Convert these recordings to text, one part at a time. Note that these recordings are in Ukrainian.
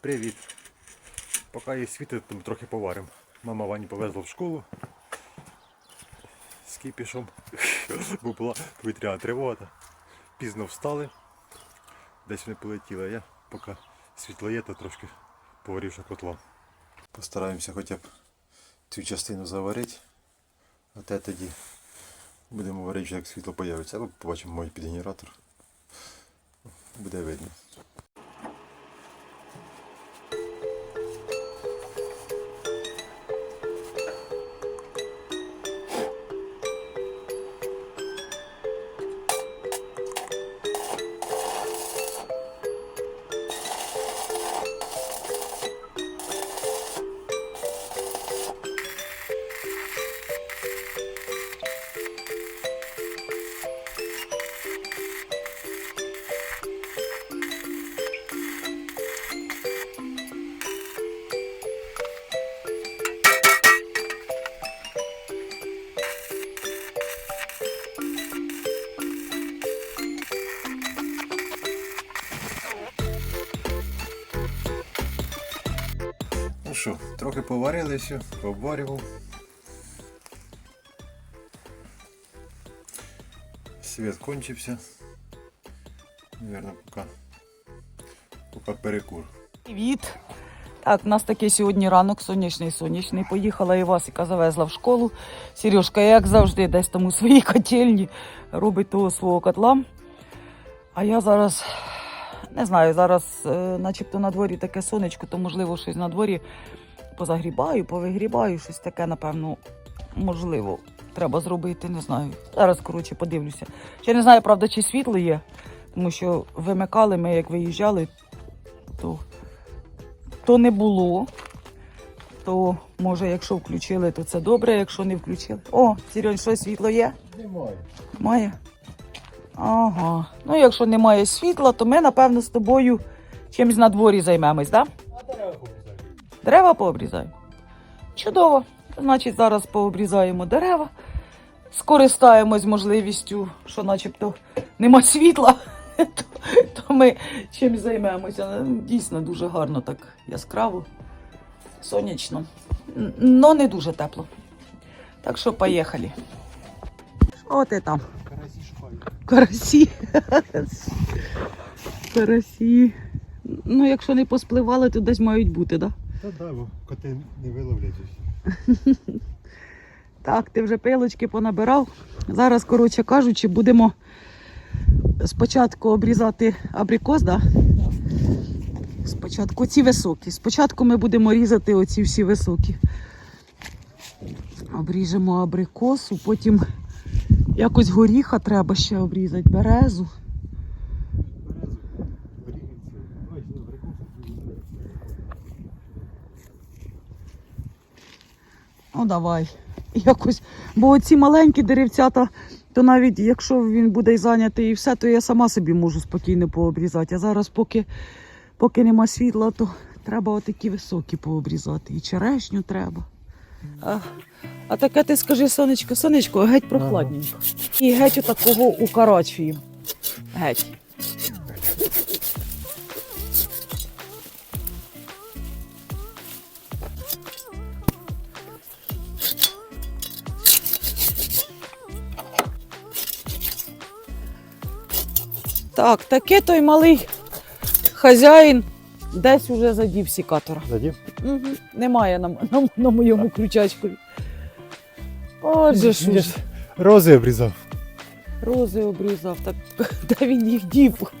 Привіт. Поки є світить, то ми трохи поваримо. Мама Вані повезла в школу з кіпішом, бо була повітряна тривога. Пізно встали, десь вони полетіли. Я поки світло є, то трошки поварив ще котлом. Постараємося хоча б цю частину заварити, а те тоді будемо варити, як світло появиться. Або побачимо мой підгенератор. Буде видно. Трохи поварили все, пообварював. Світ кончився. Наверно, поки, поки перекур. Привіт! Так, у нас такий сьогодні ранок, сонячний, сонячний. Поїхала Івасика завезла в школу. Сережка, як завжди, десь там у своїй котельні робить того свого котла. А я зараз не знаю, зараз е, начебто на дворі таке сонечко, то можливо щось на дворі позагрібаю, повигрібаю, щось таке, напевно, можливо, треба зробити, не знаю. Зараз, коротше, подивлюся. Ще не знаю, правда, чи світло є, тому що вимикали ми, як виїжджали, то то не було. То може, якщо включили, то це добре, якщо не включили. О, Серьонь, що світло є? Немає. Має? Ага. Ну, якщо немає світла, то ми, напевно, з тобою чимось на дворі займемось, так? Да? Дерева пообрізаємо. Чудово. Значить, зараз пообрізаємо дерева, скористаємось можливістю, що начебто нема світла, то, то ми чим займемося. Дійсно дуже гарно, так яскраво, сонячно, але не дуже тепло. Так що поїхали. Що ти там? Карасі шукають. Карасі. Карасі. Ну, якщо не поспливали, то десь мають бути, так? Да? Та да, бо коти не виловлять. Так, ти вже пилочки понабирав. Зараз, коротше кажучи, будемо спочатку обрізати абрикос, да? Спочатку ці високі. Спочатку ми будемо різати оці всі високі. Обріжемо абрикосу, потім якось горіха треба ще обрізати, березу. Ну, давай. Якось. Бо оці маленькі деревцята, то навіть якщо він буде зайнятий і все, то я сама собі можу спокійно пообрізати. А зараз, поки, поки нема світла, то треба отакі високі пообрізати. І черешню треба. А, а таке ти скажи, сонечко, сонечко, геть прохладненько. І геть отакого укорочуємо. Геть. Так, таке той малий хазяїн десь уже задів сікатора. Задів? Угу. Немає на, на, на моєму крючачку. Отже ж, Рози обрізав. рози обрізав, так де він їх дів?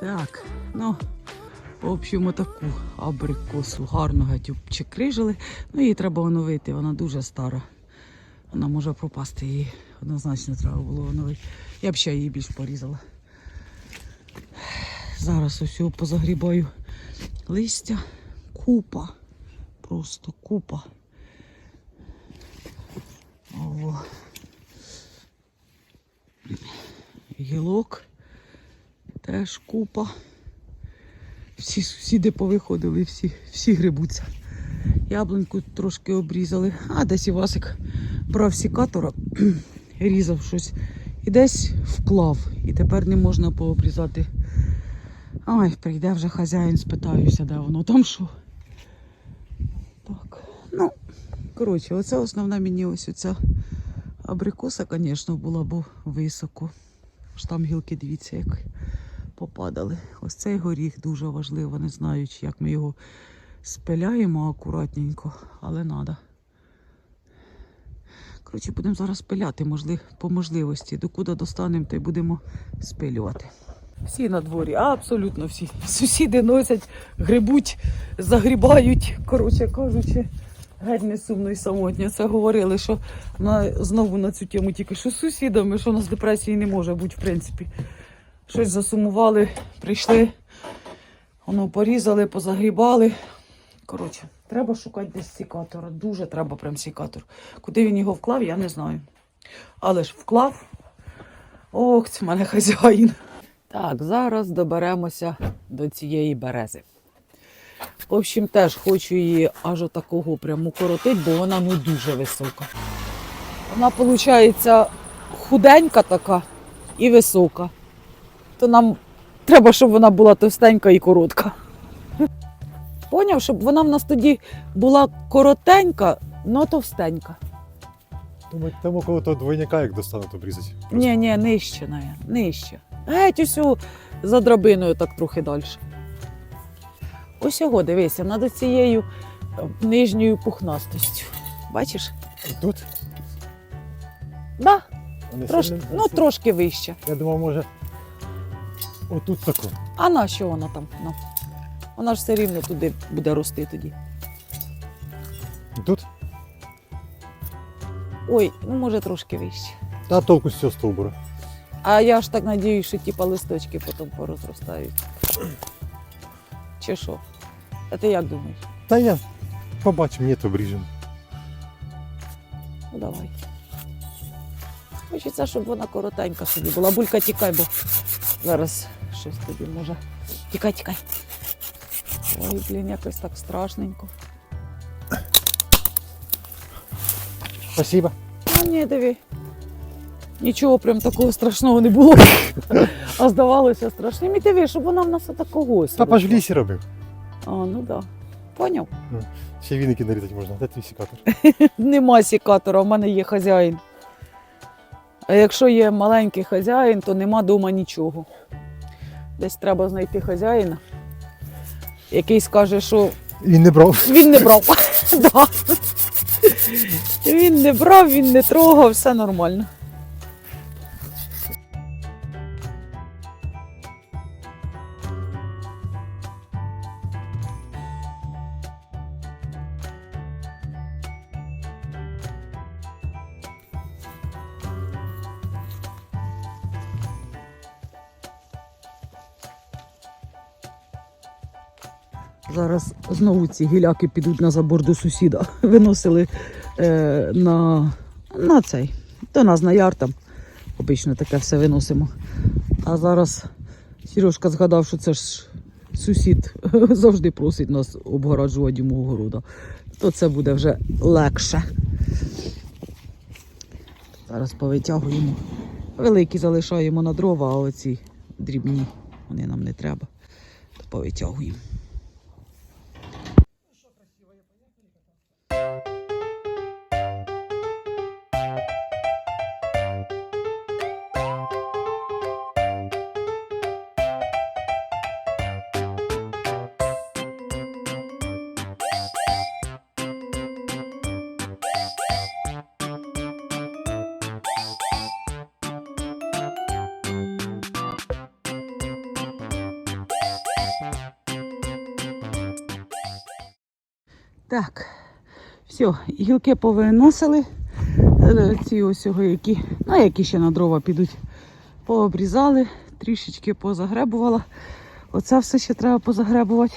Так, ну, в общем, таку абрикосу гарно геть обчекрижили. Ну, її треба оновити, вона дуже стара. Вона може пропасти, її однозначно треба було оновити. Я б ще її більш порізала. Зараз ось його позагрібаю листя. Купа. Просто купа. О. Гілок. Теж купа. Всі сусіди повиходили, всі, всі грибуться. Яблуньку трошки обрізали, а десь Івасик брав сікатора, різав щось і десь вклав. І тепер не можна пообрізати. Ой, прийде вже хазяїн, спитаюся, де воно там що. Так, ну, коротше, оце основна мені ось оця абрикоса, звісно, була, бо високо. Аж там гілки, дивіться, як попадали. Ось цей горіх дуже важливо, не знаю, як ми його спиляємо акуратненько, але треба. Коротше, будемо зараз пиляти, можли, по можливості. Докуди достанемо, то й будемо спилювати. Всі на дворі, абсолютно всі. Сусіди носять, грибуть, загрібають, коротше кажучи. Геть не сумно і самотньо. Це говорили, що на, знову на цю тему тільки що з сусідами, що у нас депресії не може бути, в принципі. Щось засумували, прийшли, воно порізали, позагрібали. Коротше, треба шукати десь сікатора. Дуже треба прям сікатор. Куди він його вклав, я не знаю. Але ж вклав. Ох, це мене хазяїн. Так, зараз доберемося до цієї берези. В общем, теж хочу її аж отакого прямо укоротити, бо вона ну дуже висока. Вона, виходить, худенька така і висока. То нам треба, щоб вона була товстенька і коротка. Поняв, щоб вона в нас тоді була коротенька, но товстенька. Думаю, там около того двойника, як достануть обрізати. Ні, ні, нижче, навіть, нижче. Геть усю за драбиною так трохи далі. Ось його, дивися, над цією е, нижньою пухнастостю. Бачиш? Тут? Да, трош, ну трошки вище. Я думав, може. Отут тако. А на що вона там? Ну, вона ж все рівно туди буде рости тоді. Тут? Ой, ну може трошки вище. Та толку з цього стовбура. А я ж так надіюсь, що типа листочки потім порозростають. Чи що? А ти як думаєш? Та я побачимо, ні, то обріжемо. Ну давай. Хочеться, щоб вона коротенька собі була. Булька, тікай, бо зараз Щось тобі може. Тікай, тікай. Ой, блін, якось так страшненько. Спасибо. А ні, диви. Нічого прям такого страшного не було. А здавалося страшним. І диви, щоб вона в нас отакого. Папа ж в лісі робив. А, ну так. Да. Поняв? Ще віники нарізати можна. Де твій сікатор? Нема сікатора, в мене є хазяїн. А якщо є маленький хазяїн, то нема вдома нічого. Десь треба знайти хазяїна, який скаже, що Він не брав. він не брав. Він не брав, він не трогав, все нормально. Зараз знову ці гіляки підуть на забор до сусіда. Виносили е, на, на цей. До нас на яр там. Обично таке все виносимо. А зараз Сережка згадав, що це ж сусід завжди просить нас обгороджувати йому огорода. То це буде вже легше. Зараз повитягуємо. Великі залишаємо на дрова, а оці дрібні, вони нам не треба. То повитягуємо. Так, все, гілки повиносили. Е, Ці ось які, ну які ще на дрова підуть, пообрізали, трішечки позагребувала. Оце все ще треба позагребувати.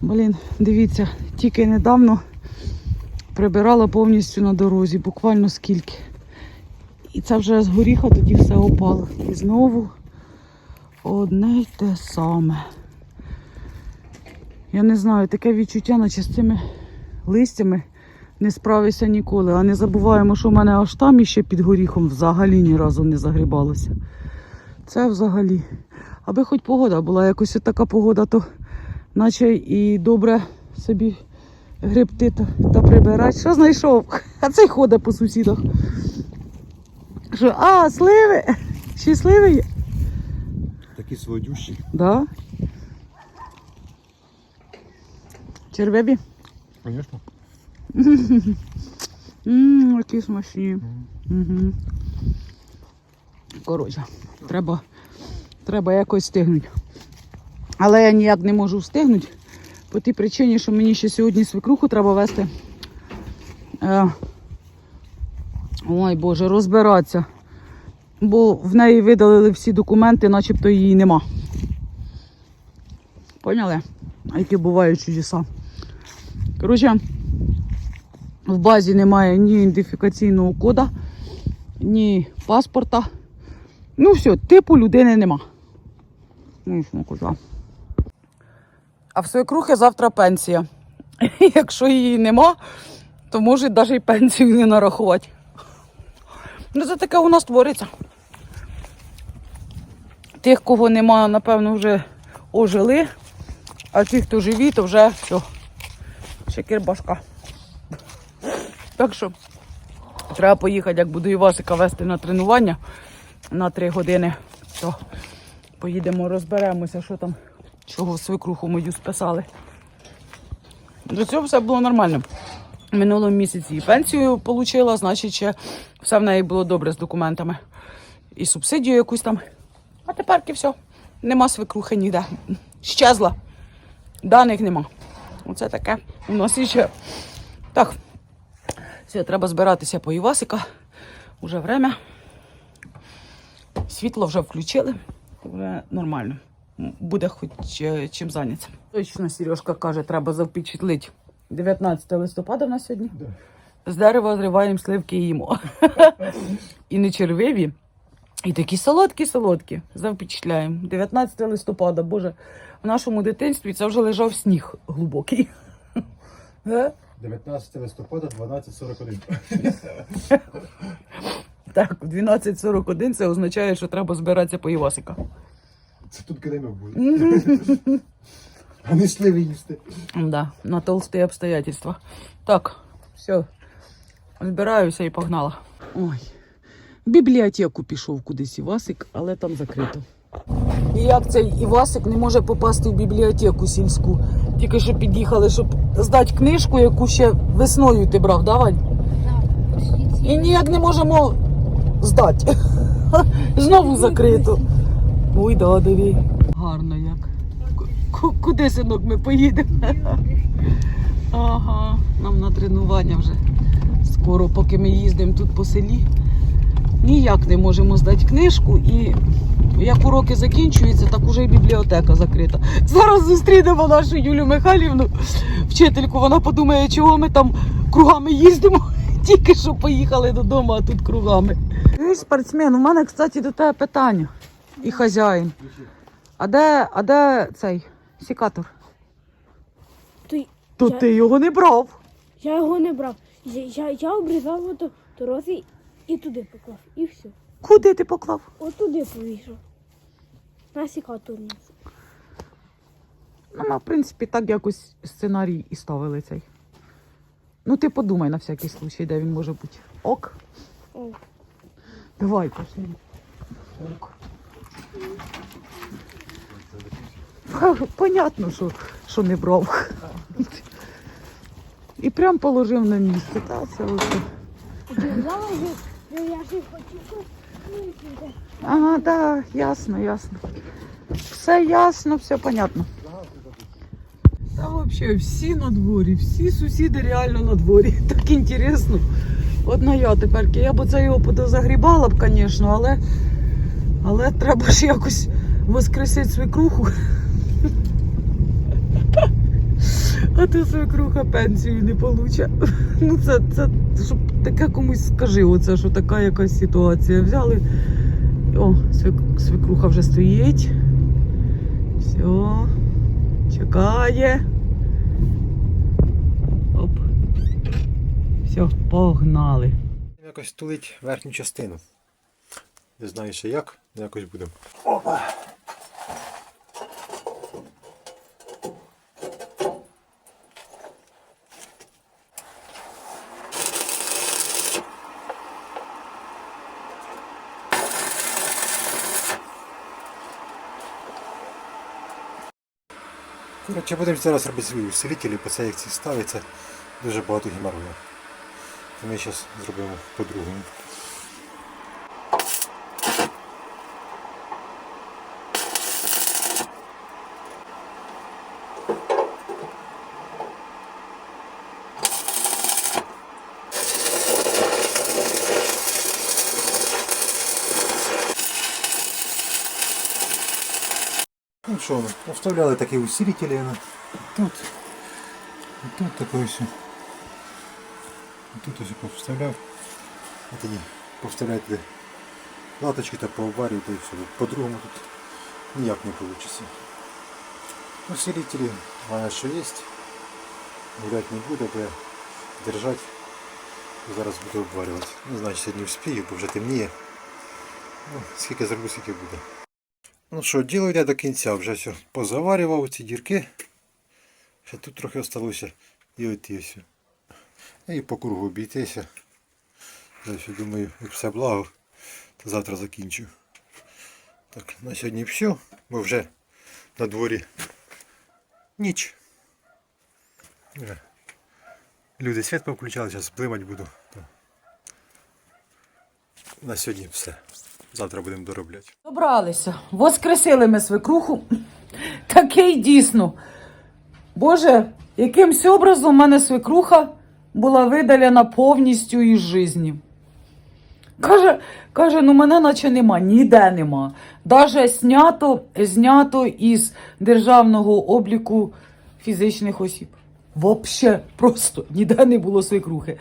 Блін, дивіться, тільки недавно прибирала повністю на дорозі, буквально скільки. І це вже з горіха тоді все опало. І знову одне й те саме. Я не знаю, таке відчуття, наче з цими листями не справишся ніколи. А не забуваємо, що в мене аж там іще під горіхом взагалі ні разу не загрібалося. Це взагалі. Аби хоч погода була, якось така погода, то наче і добре собі грибти та, та прибирати. Що знайшов? А цей ходить по сусідах. Що, а, сливи? Ще й сливи є? Такі сводющі. Да. Червебі? Звісно. Ммм, які смачні. Угу. Коротше, треба, треба якось встигнути. Але я ніяк не можу встигнути по тій причині, що мені ще сьогодні свекруху треба вести. Е, ой Боже, розбиратися. Бо в неї видалили всі документи, начебто її нема. Поняли? А які бувають чудеса. Коротше, в базі немає ні ідентифікаційного кода, ні паспорта. Ну все, типу людини нема. Ну, що казав. А в свекрухи завтра пенсія. Якщо її нема, то може навіть і пенсію не нарахувати. Ну, це таке у нас твориться. Тих, кого нема, напевно, вже ожили, а ті, хто живі, то вже все. Шекір башка. Так що треба поїхати, як буду Івасика вести на тренування на три години, то поїдемо, розберемося, що там, чого свекруху мою списали. До цього все було нормально. В минулому місяці і пенсію отримала, значить, ще все в неї було добре з документами. І субсидію якусь там. А тепер все. Нема свекрухи ніде. Щезла. Даних нема. Оце таке. У нас іще. Так. Все, треба збиратися по Івасика. Уже время. Світло вже включили. Вже нормально. Буде хоч е, чим зайнятися. Точно Сережка каже, треба запечатлити. 19 листопада на сьогодні. З дерева зриваємо сливки і їмо. і не червиві. І такі солодкі-солодкі. Запечатляємо. 19 листопада, боже, в нашому дитинстві це вже лежав сніг глибокий. Е? 19 листопада 12.41. Так, в 12.41 це означає, що треба збиратися по Івасика. Це тут килимок буде. А не сливи їсти. Да, на толсті обстоятельства. Так, все. Збираюся і погнала. Ой. Бібліотеку пішов кудись Івасик, але там закрито. І як цей Івасик не може попасти в бібліотеку сільську? Тільки що під'їхали, щоб здати книжку, яку ще весною ти брав, да, Вань? І ніяк не можемо здати. Знову закрито. Ой, да, диви. Гарно як. Ку- Куди, синок, ми поїдемо? Ага, нам на тренування вже скоро, поки ми їздимо тут по селі. Ніяк не можемо здати книжку і як уроки закінчуються, так уже і бібліотека закрита. Зараз зустрінемо нашу Юлю Михайлівну, вчительку. Вона подумає, чого ми там кругами їздимо. Тільки що поїхали додому, а тут кругами. Ти спортсмен, у мене, кстати, до тебе питання. І хазяїн. А де, а де цей сікатор? То То Я- ти його не брав. я його не брав. Я, я, я обрізав ото дорозі і туди поклав. І все. Куди ти поклав? От туди повішав. На сікатор. Ну, ми, в принципі, так якось сценарій і ставили цей. Ну, ти подумай на всякий случай, де він може бути. Ок. О. Давай, пошли. Ок. Понятно, що, що не брав. І прям положив на місце. Та, це. Взяла Ага, так, ясно, ясно. Все ясно, все понятно. Та взагалі всі на дворі, всі сусіди реально на дворі. Так інтересно. Одна я тепер. Я б це його подозагрібала б, звісно, але, але треба ж якось воскресити свекруху. А то свекруха пенсію не получа. Ну це, це щоб таке комусь скажи, оце, що така якась ситуація. Взяли. О, свек- свекруха вже стоїть. Все. Чекає. Оп. Все, погнали. Якось тулить верхню частину. Не знаю ще як, але якось будемо. Опа! Коротше, будемо зараз робити свій усилитель, це як ці ставиться, дуже багато геморрою. Ми зараз зробимо по-другому. Ну що, ми повставляли такі усилителі. ну, Тут. І тут таке ось. І Тут ось повставляв. А тоді повставляйте латочки та пообварюєте і все. По-другому тут ніяк не вийде. Усилителі, а що є. Гулять не буде, бо я держать. Зараз буду обварювати. Не знаю, чи сьогодні вспію, бо вже темніє. Ну, скільки зроблю, скільки буде. Ну що, діло йде до кінця, вже все позаварював ці дірки. Ще тут трохи залишилося і оті все. І по кругу обійтися. Я ще думаю, як все благо, то завтра закінчу. Так, на сьогодні все, бо вже на дворі ніч. Люди світ повключали, зараз блимать буду. На сьогодні все. Завтра будемо доробляти. Добралися. Воскресили ми свекруху. Такий дійсно. Боже, якимсь образом у мене свекруха була видалена повністю із житті. Каже, каже, ну мене наче нема, ніде нема. Даже знято, знято із державного обліку фізичних осіб. Вообще, просто ніде не було свекрухи.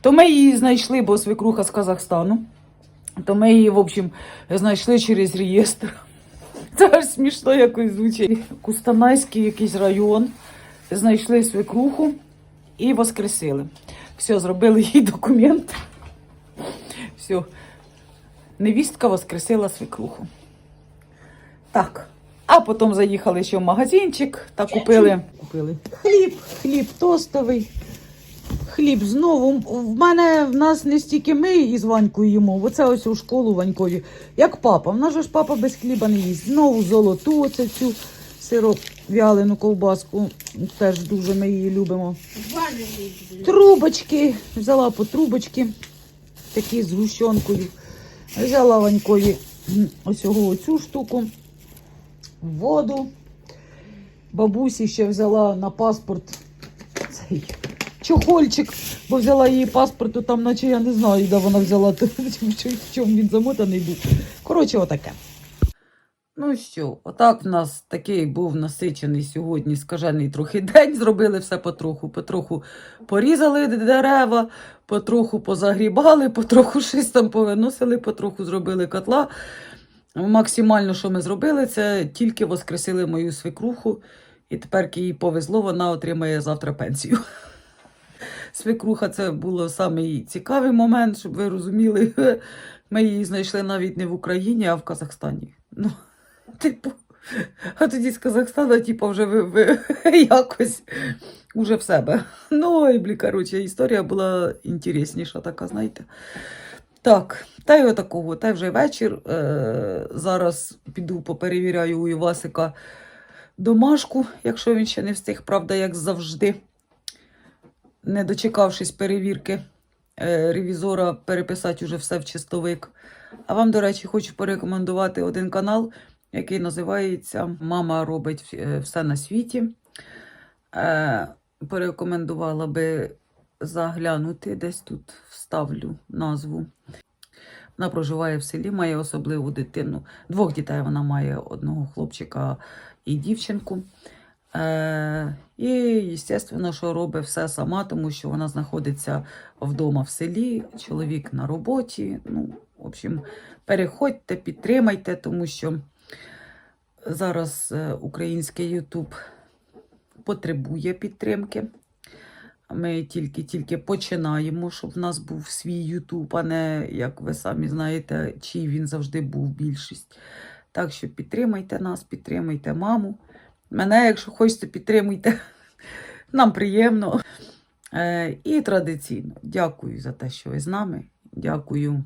То ми її знайшли, бо свекруха з Казахстану. То ми її, в общем, знайшли через реєстр. Це аж смішно якось звучить. Кустанайський якийсь район. Знайшли свекруху і воскресили. Все, зробили їй документ. Все. Невістка воскресила свекруху. Так. А потім заїхали ще в магазинчик та купили. Купили хліб, хліб тостовий. Хліб знову. В мене в нас не стільки ми із Ванькою їмо, бо це ось у школу Ванькові. Як папа. В нас же ж папа без хліба не їсть. Знову золоту оце цю сироп вялену ковбаску. Теж дуже ми її любимо. Трубочки. Взяла по трубочки. Такі з гущонкою. Взяла Ванькові ось оцю штуку. Воду. Бабусі ще взяла на паспорт цей чохольчик, бо взяла її паспорт, то там, наче я не знаю, де вона взяла, в чому він замотаний був. Коротше, отаке. Ну що, отак в нас такий був насичений сьогодні скажений трохи день. Зробили все потроху. Потроху порізали дерева, потроху позагрібали, потроху щось там повиносили, потроху зробили котла. Максимально, що ми зробили, це тільки воскресили мою свекруху. І тепер їй повезло, вона отримає завтра пенсію. Свекруха це було самий цікавий момент, щоб ви розуміли. Ми її знайшли навіть не в Україні, а в Казахстані. Ну, типу, а тоді з Казахстана, типу, вже ви, ви якось уже в себе. Ну, і блі, коротше, історія була інтересніша, така, знаєте. Так, та й отакого, та й вже вечір. Е, зараз піду поперевіряю у Івасика домашку, якщо він ще не встиг, правда, як завжди, не дочекавшись перевірки е, ревізора, переписати уже все в чистовик. А вам, до речі, хочу порекомендувати один канал, який називається Мама робить е, все на світі. Е, порекомендувала би заглянути, десь тут вставлю назву. Вона проживає в селі, має особливу дитину. Двох дітей вона має одного хлопчика і дівчинку. Е, і, звісно, що робить все сама, тому що вона знаходиться вдома в селі, чоловік на роботі. Ну, в общем, переходьте, підтримайте, тому що зараз е, український Ютуб потребує підтримки. Ми тільки-тільки починаємо, щоб в нас був свій Ютуб, а не, як ви самі знаєте, чий він завжди був більшість. Так що підтримайте нас, підтримайте маму. Мене, якщо хочете, підтримуйте. Нам приємно. Е, і традиційно дякую за те, що ви з нами. Дякую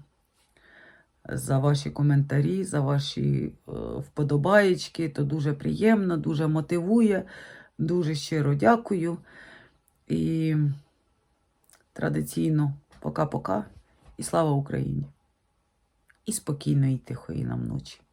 за ваші коментарі, за ваші е, вподобаєчки. То дуже приємно, дуже мотивує. Дуже щиро дякую. І традиційно пока-пока. І слава Україні! І спокійної тихої нам ночі.